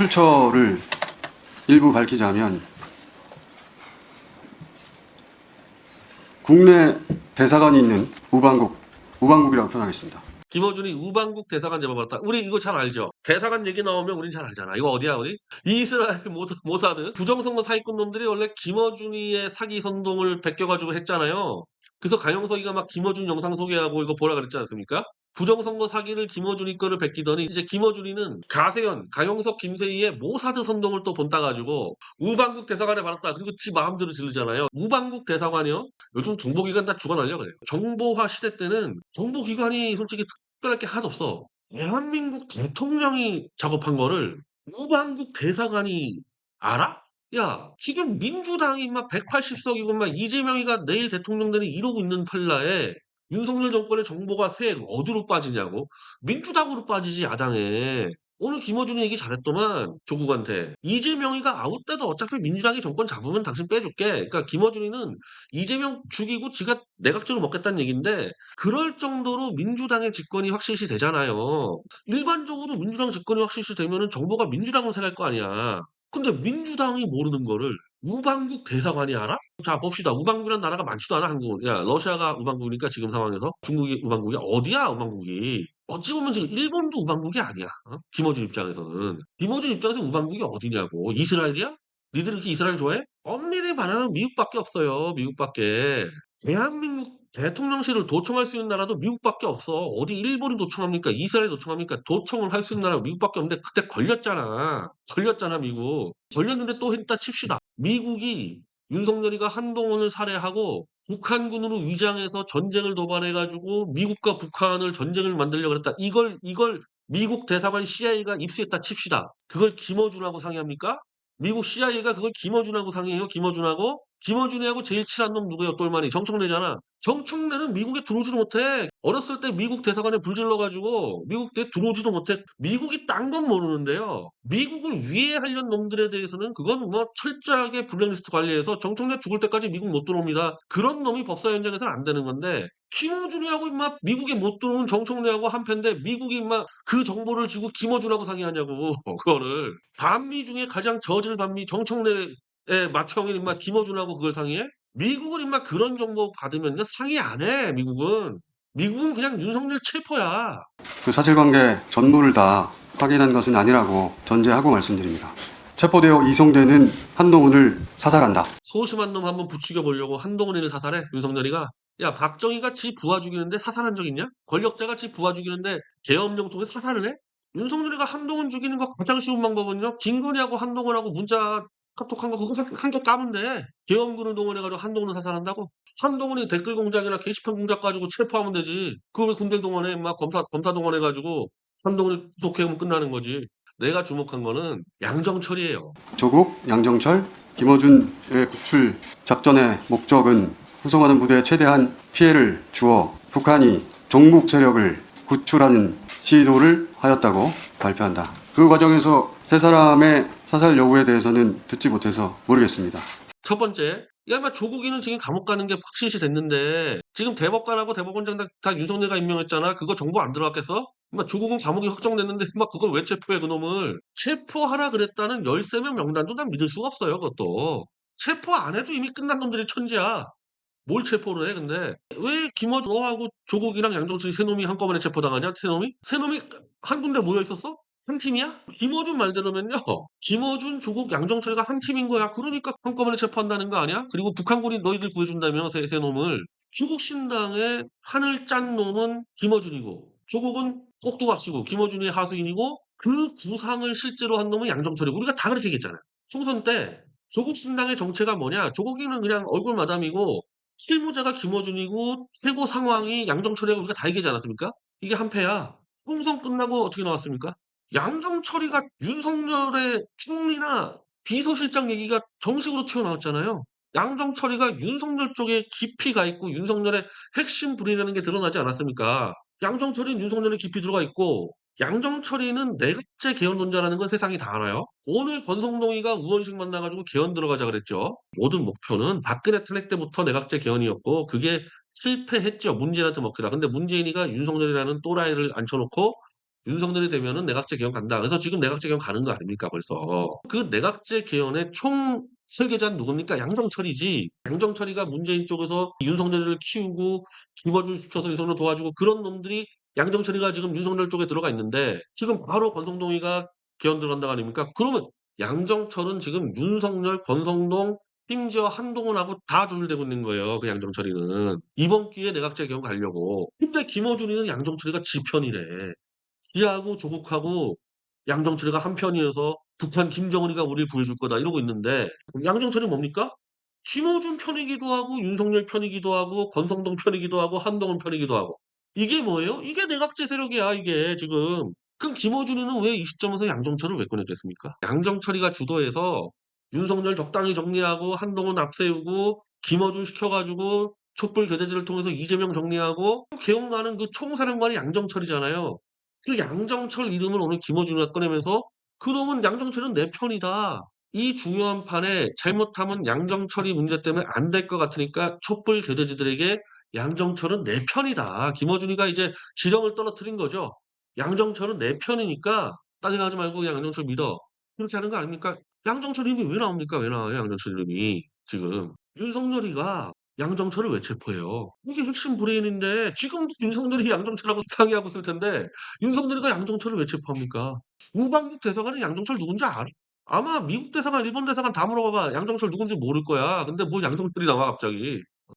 출처를 일부 밝히자면 국내 대사관이 있는 우방국, 우방국이라고 표현하겠습니다. 김어준이 우방국 대사관 잡아봤다. 우리 이거 잘 알죠? 대사관 얘기 나오면 우린 잘 알잖아. 이거 어디야, 어디? 이스라엘 모사, 모사 드. 부정선거 사기꾼 놈들이 원래 김어준이의 사기 선동을 베껴가지고 했잖아요. 그래서 강영석이가 막 김어준 영상 소개하고 이거 보라 그랬지 않습니까? 부정선거 사기를 김어준이 거를 베끼더니 이제 김어준이는 가세현, 강영석, 김세희의 모사드 선동을 또 본따 가지고 우방국 대사관에 받았다. 그리고 지 마음대로 지르잖아요. 우방국 대사관이요? 요즘 정보기관 다 죽어날려 그래요. 정보화 시대 때는 정보기관이 솔직히 특별할 게 하나도 없어. 대한민국 대통령이 작업한 거를 우방국 대사관이 알아? 야, 지금 민주당이 막 180석이고 막 이재명이가 내일 대통령 되는 이러고 있는 팔라에 윤석열 정권의 정보가 새 어디로 빠지냐고? 민주당으로 빠지지 야당에. 오늘 김어준이 얘기 잘했더만 조국한테 이재명이가 아웃 때도 어차피 민주당이 정권 잡으면 당신 빼줄게. 그러니까 김어준이는 이재명 죽이고 지가 내각제로 먹겠다는 얘기인데 그럴 정도로 민주당의 집권이 확실시 되잖아요. 일반적으로 민주당 집권이 확실시 되면 은 정보가 민주당으로 새갈 거 아니야. 근데 민주당이 모르는 거를 우방국 대사관이 알아? 자 봅시다. 우방국이라는 나라가 많지도 않아 한국은. 야 러시아가 우방국이니까 지금 상황에서 중국이 우방국이야. 어디야 우방국이? 어찌 보면 지금 일본도 우방국이 아니야. 어? 김어준 입장에서는. 김어준 입장에서 우방국이 어디냐고. 이스라엘이야? 니들 이렇게 이스라엘 좋아해? 엄밀히 말하면 미국밖에 없어요. 미국밖에. 대한민국 대통령실을 도청할 수 있는 나라도 미국밖에 없어. 어디 일본이 도청합니까? 이스라엘이 도청합니까? 도청을 할 수 있는 나라가 미국밖에 없는데 그때 걸렸잖아. 걸렸잖아 미국. 걸렸는데 또 했다 칩시다. 미국이 윤석열이가 한동훈을 살해하고 북한군으로 위장해서 전쟁을 도발해가지고 미국과 북한을 전쟁을 만들려고 했다. 이걸 이걸 미국 대사관 CIA가 입수했다 칩시다. 그걸 김어준하고 상의합니까? 미국 CIA가 그걸 김어준하고 상의해요. 김어준하고 김어준이하고 제일 친한 놈 누구예요? 똘마니 정청래잖아. 정청래는 미국에 들어오지도 못해. 어렸을 때 미국 대사관에 불질러가지고 미국에 들어오지도 못해. 미국이 딴 건 모르는데요. 미국을 위해하려는 놈들에 대해서는 그건 뭐 철저하게 블랙리스트 관리해서 정청래 죽을 때까지 미국 못 들어옵니다. 그런 놈이 법사 현장에서는 안 되는 건데 김어준이하고 임마 미국에 못 들어온 정청래하고 한패인데 미국이 임마 그 정보를 주고 김어준하고 상의하냐고 그거를 반미 중에 가장 저질 반미 정청래 에 맏형인 인마 김어준하고 그걸 상의해? 미국은 인마 그런 정보 받으면요 상의 안 해. 미국은 미국은 그냥 윤석열 체포야. 그 사실관계 전부를 다 확인한 것은 아니라고 전제하고 말씀드립니다. 체포되어 이송되는 한동훈을 사살한다. 소심한 놈 한번 부추겨 보려고 한동훈이를 사살해 윤석열이가. 야 박정희가 지 부하 죽이는데 사살한 적 있냐? 권력자가 지 부하 죽이는데 계엄령 통해서 사살을 해? 윤석열이가 한동훈 죽이는 거 가장 쉬운 방법은요. 김건희하고 한동훈하고 문자 카톡한 거 그거 한개 까면 돼. 계엄군을 동원 해가지고 한동훈을 사살한다고? 한동훈이 댓글 공작이나 게시판 공작 가지고 체포하면 되지. 그걸 왜 군대 동원해? 막 검사 검사 동원해가지고 한동훈이 구속해오면 끝나는 거지. 내가 주목한 거는 양정철이에요. 조국, 양정철, 김어준의 구출 작전의 목적은 후송하는 부대에 최대한 피해를 주어 북한이 종북 세력을 구출하는 시도를 하였다고 발표한다. 그 과정에서 세 사람의 사살 여부에 대해서는 듣지 못해서 모르겠습니다. 첫 번째, 야, 마 조국이는 지금 감옥 가는 게 확실시 됐는데 지금 대법관하고 대법원장 다, 다 윤석열가 임명했잖아. 그거 정보 안 들어갔겠어? 막 조국은 감옥이 확정됐는데 막 그걸 왜 체포해 그놈을? 체포하라 그랬다는 13명 명단도 난 믿을 수가 없어요. 그것도. 체포 안 해도 이미 끝난 놈들이 천재야. 뭘 체포를 해 근데 왜 김어준 너하고 조국이랑 양정철이 세 놈이 한꺼번에 체포당하냐? 세 놈이? 세 놈이 한 군데 모여 있었어? 한 팀이야? 김어준 말대로면요. 김어준, 조국, 양정철이가 한 팀인 거야. 그러니까 한꺼번에 체포한다는 거 아니야? 그리고 북한군이 너희들 구해준다며 세, 세 놈을. 조국 신당의 판을 짠 놈은 김어준이고 조국은 꼭두각시고 김어준이 하수인이고 그 구상을 실제로 한 놈은 양정철이고 우리가 다 그렇게 얘기했잖아. 총선 때 조국 신당의 정체가 뭐냐? 조국이는 그냥 얼굴 마담이고 실무자가 김어준이고 최고 상황이 양정철이라고 우리가 다 얘기하지 않았습니까? 이게 한패야. 총선 끝나고 어떻게 나왔습니까? 양정철이가 윤석열의 총리나 비서실장 얘기가 정식으로 튀어나왔잖아요. 양정철이가 윤석열 쪽에 깊이 가 있고 윤석열의 핵심 불이라는 게 드러나지 않았습니까? 양정철이는 윤석열에 깊이 들어가 있고 양정철이는 내각제 개헌론자라는 건 세상이 다 알아요. 오늘 권성동이가 우원식 만나가지고 개헌 들어가자 그랬죠. 모든 목표는 박근혜 탄핵 때부터 내각제 개헌이었고 그게 실패했죠. 문재인한테 먹히라. 근데 문재인이가 윤석열이라는 또라이를 앉혀놓고 윤석열이 되면은 내각제 개헌 간다. 그래서 지금 내각제 개헌 가는 거 아닙니까 벌써. 그 내각제 개헌의 총 설계자는 누굽니까? 양정철이지. 양정철이가 문재인 쪽에서 윤석열을 키우고 김어준 시켜서 윤석열 도와주고 그런 놈들이 양정철이가 지금 윤석열 쪽에 들어가 있는데 지금 바로 권성동이가 개헌 들어간다가 아닙니까? 그러면 양정철은 지금 윤석열, 권성동, 심지어 한동훈하고 다 조율되고 있는 거예요. 그 양정철이는. 이번 기회에 내각제 개헌 가려고. 근데 김어준이는 양정철이가 지편이래. 이하고 조국하고 양정철이가 한편이어서 북한 김정은이가 우리를 구해줄 거다 이러고 있는데 양정철이 뭡니까? 김어준 편이기도 하고 윤석열 편이기도 하고 권성동 편이기도 하고 한동훈 편이기도 하고 이게 뭐예요? 이게 내각제 세력이야 이게 지금 그럼 김어준이는 왜 이 시점에서 양정철을 왜 꺼냈겠습니까? 양정철이가 주도해서 윤석열 적당히 정리하고 한동훈 앞세우고 김어준 시켜가지고 촛불 교대제를 통해서 이재명 정리하고 개헌가는 그 총사령관이 양정철이잖아요. 그 양정철 이름을 오늘 김어준이가 꺼내면서 그놈은 양정철은 내 편이다. 이 중요한 판에 잘못하면 양정철이 문제 때문에 안 될 것 같으니까 촛불 교대지들에게 양정철은 내 편이다. 김어준이가 이제 지령을 떨어뜨린 거죠. 양정철은 내 편이니까 딴 생각하지 말고 양정철 믿어. 이렇게 하는 거 아닙니까? 양정철 이름이 왜 나옵니까? 왜 나와요? 양정철 이름이 지금 윤석열이가 양정철을 왜 체포해요? 이게 핵심 브레인인데 지금도 윤석열이 양정철하고 상의하고 있을 텐데 윤석열이가 양정철을 왜 체포합니까? 우방국 대사관은 양정철 누군지 알아? 아마 미국 대사관, 일본 대사관 다 물어봐봐. 양정철 누군지 모를 거야. 근데 뭘 양정철이 나와 갑자기.